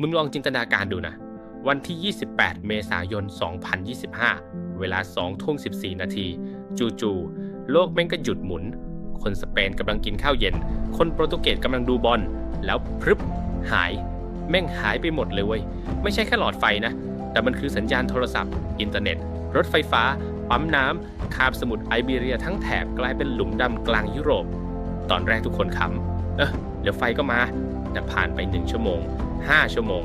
มึงลองจินตนาการดูนะ วันที่ 28 เมษายน 2025 เวลา2ทุ่ม14 นาที จู่ๆโลกแม่งก็หยุดหมุน คนสเปนกำลังกินข้าวเย็น คนโปรตุเกสกำลังดูบอล แล้วพรึบหาย แม่งหายไปหมดเลยเว้ย ไม่ใช่แค่หลอดไฟนะ แต่มันคือสัญญาณโทรศัพท์ อินเทอร์เน็ต รถไฟฟ้า ปั๊มน้ำคาบสมุทรไอเบเรียทั้งแถบกลายเป็นหลุมดำกลางยุโรป ตอนแรกทุกคนขำเออเดี๋ยวไฟก็มาแต่ผ่านไป1ชั่วโมง 5 ชั่วโมง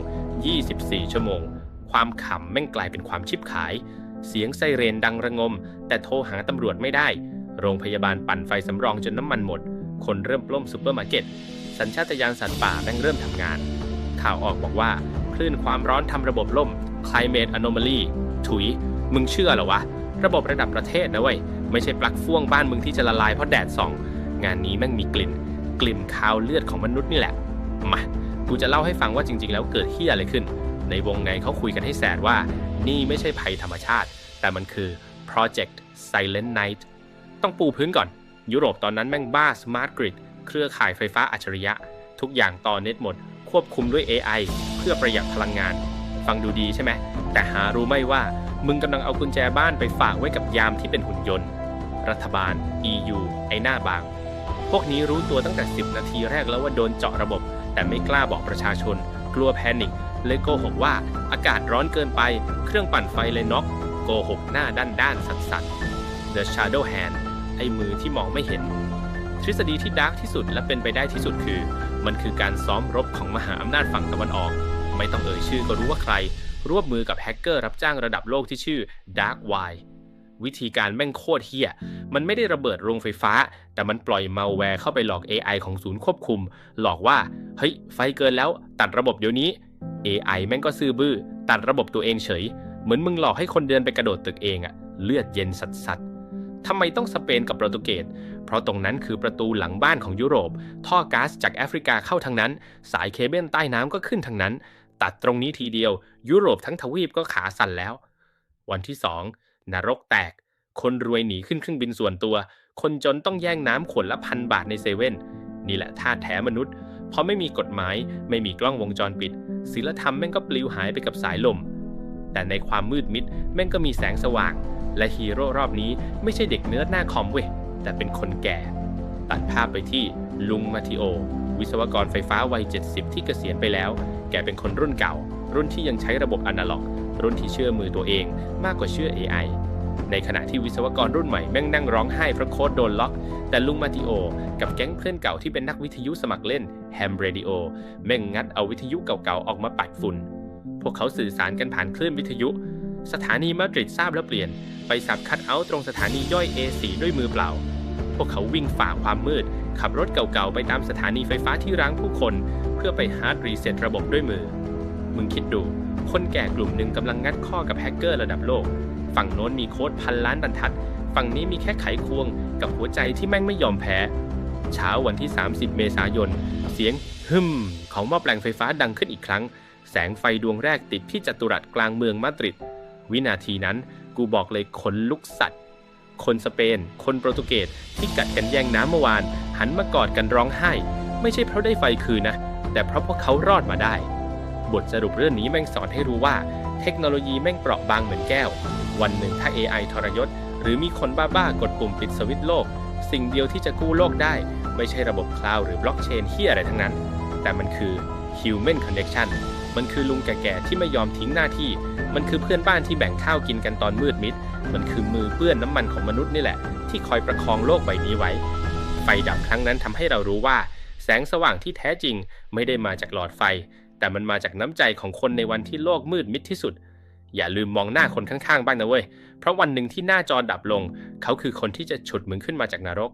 24 ชั่วโมง ความขำแม่งกลายเป็นความชิบขาย เสียงไซเรนดังระงม แต่โทรหาตำรวจไม่ได้ โรงพยาบาลปั่นไฟสำรองจนน้ำมันหมด คนเริ่มปล้มซูเปอร์มาร์เก็ต สัญชาตญาณสัตว์ป่าแม่งเริ่มทำงาน ข่าวออกบอกว่า คลื่นความร้อนทำระบบล่ม climate anomaly ถุย มึงเชื่อเหรอวะ ระบบระดับประเทศนะเว้ย ไม่ใช่ปลั๊กฟ่วงบ้านมึงที่จะละลายเพราะแดดส่อง งานนี้แม่งมีกลิ่น กลิ่นคาวเลือดของมนุษย์นี่แหละ มา กูจะเล่าให้ฟังว่าจริง ๆ แล้วเกิดเฮียอะไรขึ้น ในวงในเขาคุยกันให้แสดว่า นี่ไม่ใช่ภัยธรรมชาติ แต่มันคือ Project Silent Night ต้องปูพื้นก่อน ยุโรปตอนนั้นแม่งบ้า Smart Grid เครือข่ายไฟฟ้าอัจฉริยะ ทุกอย่างต่อเน็ตหมด ควบคุมด้วย AI เพื่อประหยัดพลังงาน ฟังดูดีใช่ไหม แต่หารู้ไหมว่ามึงกำลังเอากุญแจบ้านไปฝากไว้กับยามที่เป็นหุ่นยนต์ รัฐบาล EU ไอหน้าบาง พวกนี้รู้ตัวตั้งแต่ 10 นาทีแรกแล้วว่าโดนเจาะระบบ แต่ไม่กล้าบอกประชาชน กลัวแพนิคเลยโกหกว่าอากาศร้อนเกินไป เครื่องปั่นไฟเลยน็อกโกหกหน้าด้านด้านสัตสัต The Shadow Hand ไอ้มือที่มองไม่เห็น ทฤษฎีที่ดาร์กที่สุดและเป็นไปได้ที่สุดคือ มันคือการซ้อมรบของมหาอำนาจฝั่งตะวันออก ไม่ต้องเอ่ยชื่อก็รู้ว่าใคร ร่วมมือกับแฮกเกอร์รับจ้างระดับโลกที่ชื่อ Dark Y วิธีการแม่งโคตรเฮี้ย มันไม่ได้ระเบิดโรงไฟฟ้า แต่มันปล่อยมาแวร์เข้าไปหลอก AI ของศูนย์ควบคุม หลอกว่า เฮ้ย ไฟเกินแล้วตัดระบบเดี๋ยวนี้ AI แม่งก็ซื่อบื้อ ตัดระบบตัวเองเฉย เหมือนมึงหลอกให้คนเดินไปกระโดดตึกเองอะเลือดเย็นสัสสัสๆทำไมต้องสเปนกับโปรตุเกส เพราะตรงนั้นคือประตูหลังบ้านของยุโรป ท่อก๊าซจากแอฟริกาเข้าทางนั้น สายเคเบิลใต้น้ำก็ขึ้นทางนั้น ตัดตรงนี้ทีเดียว ยุโรปทั้งทวีปก็ขาสั่นแล้ว วันที่2 นรกแตก คนรวยหนีขึ้นเครื่องบินส่วนตัว คนจนต้องแย่งน้ำขวดละพันบาทในเซเว่นนี่แหละท่าแท้มนุษย์ เพราะไม่มีกฎหมาย ไม่มีกล้องวงจรปิดศีลธรรมแม่งก็ปลิวหายไปกับสายลม แต่ในความมืดมิดแม่งก็มีแสงสว่าง และฮีโร่รอบนี้ไม่ใช่เด็กเนื้อหน้าคอมเว้ยแต่เป็นคนแก่ ตัดภาพไปที่ลุงมาทิโอ วิศวกรไฟฟ้าวัย 70 ที่เกษียณไปแล้ว แกเป็นคนรุ่นเก่า รุ่นที่ยังใช้ระบบอนาล็อก รุ่นที่เชื่อมือตัวเองมากกว่าเชื่อ AI ในขณะที่วิศวกรรุ่นใหม่แม่งนั่งร้องไห้เพราะโค้ดโดนล็อก แต่ลุงมาติโอ กับแก๊งเพื่อนเก่าที่เป็นนักวิทยุสมัครเล่นแฮมเรดิโอแม่งงัดเอาวิทยุเก่าๆออกมาปัดฝุ่น พวกเขาสื่อสารกันผ่านคลื่นวิทยุ สถานีมาดริดทราบแล้วเปลี่ยน ไปสับคัดเอาท์ตรงสถานีย่อย A4 ด้วยมือเปล่า พวกเขาวิ่งฝ่าความมืด ขับรถเก่าๆไปตามสถานีไฟฟ้าที่ร้างผู้คน เพื่อไปฮาร์ดรีเซ็ตระบบด้วยมือ มึงคิดดู คนแก่กลุ่มหนึ่งกำลังงัดข้อกับแฮกเกอร์ระดับโลก ฝั่งโน้นมีโค้ดพันล้านบรรทัด ฝั่งนี้มีแค่ไขควงกับหัวใจที่แม่งไม่ยอมแพ้ เช้าวันที่ 30 เมษายน เสียงฮึมของหม้อแปลงไฟฟ้าดังขึ้นอีกครั้ง แสงไฟดวงแรกติดที่จัตุรัสกลางเมืองมาดริด วินาทีนั้นกูบอกเลยขนลุกสัตว์ คนสเปน คนโปรตุเกสที่กัดกันแย่งน้ำเมื่อวาน หันมากอดกันร้องไห้ ไม่ใช่เพราะได้ไฟคืนนะ แต่เพราะพวกเขารอดมาได้ บทสรุปเรื่องนี้แม่งสอนให้รู้ว่า เทคโนโลยีแม่งเปราะบางเหมือนแก้ว วันหนึ่งถ้า AI ทรยศ หรือมีคนบ้าๆกดปุ่มปิดสวิตช์โลก สิ่งเดียวที่จะกู้โลกได้ ไม่ใช่ระบบคลาวด์หรือบล็อกเชนที่อะไรทั้งนั้น แต่มันคือ Human Connection มันคือลุงแก่ๆที่ไม่ยอมทิ้งหน้าที่ มันคือเพื่อนบ้านที่แบ่งข้าวกินกันตอนมืดมิด มันคือมือเปื้อนน้ำมันของมนุษย์นี่แหละ ที่คอยประคองโลกใบนี้ไว้ ไฟดับครั้งนั้นทำให้เรารู้ว่า แสงสว่างที่แท้จริงไม่ได้มาจากหลอดไฟ แต่มันมาจากน้ำใจของคนในวันที่โลกมืดมิดที่สุด อย่าลืมมองหน้าคนข้างๆ บ้างนะเว้ย เพราะวันหนึ่งที่หน้าจอดับลง เขาคือคนที่จะฉุดมึงขึ้นมาจากนรก